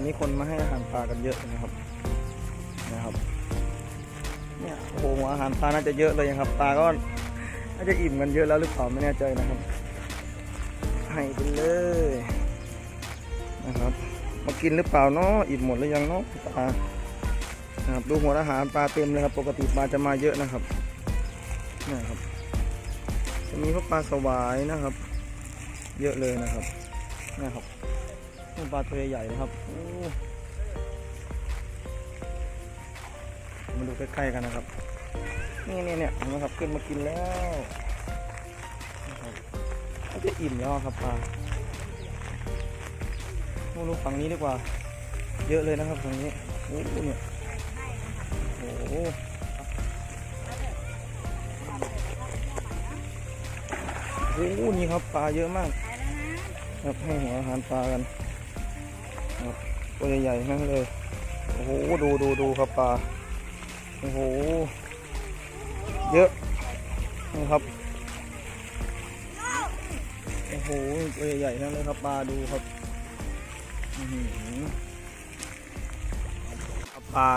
วันนี้คนมาให้อาหารปลากันเยอะนะครับนะครับเนี่ยโอ้โหอาหารปลาน่าจะเยอะเลยนะครับปลาก็น่าจะอิ่มกันเยอะแล้วหรือเปล่าไม่แน่ใจนะครับให้ไปเลยนะครับมากินหรือเปล่าเนาะอิ่มหมดหรือยังเนาะปลานะครับดูหัวอาหารปลาเต็มเลยครับ ปกติปลาจะมาเยอะนะครับนี่ครับจะมีพวกปลาสวายนะครับ เยอะเลยนะครับนี่ครับ ปลาตัวใหญ่ๆนะครับมาดูใกล้ๆกันนะครับ นี่นี่เนี่ยนไหมครับขึ้นมากินแล้วก็จะอิ่มแล้วครับปลามาดูฝั่งนี้ดีกว่า เยอะเลยนะครับฝั่งนี้โอ้โหเนี่ยโอ้โหโอ้นี่ครับปลาเยอะมากครับให้หัวอาหารปลากัน ตัวใหญ่ๆทั้งนั้นเลย โอ้โห ดูดูดูครับปลา โอ้โห เยอะนะครับ โอ้โห ตัวใหญ่ๆทั้งเลยครับปลา ดูครับปลา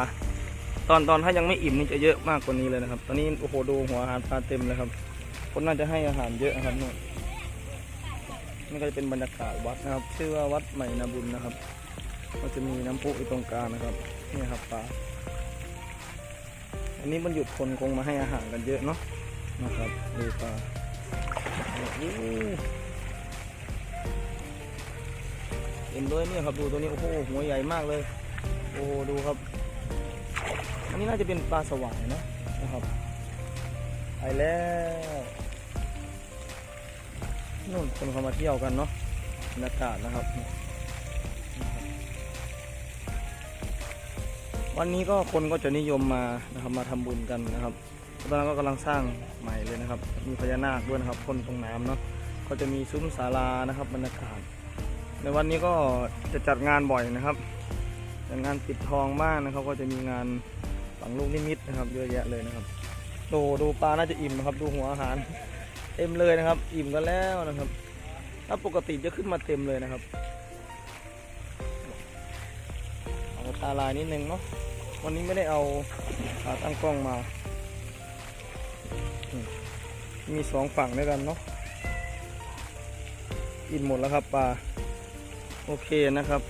ตอนตอนถ้ายังไม่อิ่มนี่จะเยอะมากกว่านี้เลยนะครับ ตอนนี้โอ้โห ดูหัวอาหารปลาเต็มเลยครับ คนน่าจะให้อาหารเยอะนะครับเนี่ยนี่ก็จะเป็นบรรยากาศวัดนะครับ ชื่อว่าวัดใหม่นาบุญนะครับ ก็จะมีน้ำพุอยู่ตรงกลางนะครับนี่ครับปลาอันนี้มันหยุดคนคงมาให้อาหารกันเยอะเนาะนะครับดูปลาโอ้โหเห็นด้วยเนี่ยครับดูตัวนี้โอ้โหหัวใหญ่มากเลย โอ้โดูครับ อันนี้น่าจะเป็นปลาสวายนะนะครับไปแล้วนู่นคนเขามาเที่ยวกันเนาะบรรยากาศนะครับ วันนี้ก็คนก็จะนิยมมานะครับมาทำบุญกันนะครับตอนนั้นก็กำลังสร้างใหม่เลยนะครับ มีพญานาคด้วยนะครับพ่นตรงน้ำเนาะก็จะมีซุ้มศาลานะครับบรรยากาศในวันนี้ก็จะจัดงานบ่อยนะครับจัดงานปิดทองบ้างนะครับ ก็จะมีงานฝังลูกนิมิตนะครับ เยอะแยะเลยนะครับดูดูปลาน่าจะอิ่มนะครับ ดูหัวอาหารเต็มเลยนะครับ อิ่มกันแล้วนะครับ ถ้าปกติจะขึ้นมาเต็มเลยนะครับ ตาลายนิดนึงเนาะวันนี้ไม่ได้เอาขาตั้งกล้องมามมีสองฝั่งด้วยกันเนาะกินหมดแล้วครับปลาโอเคนะครับ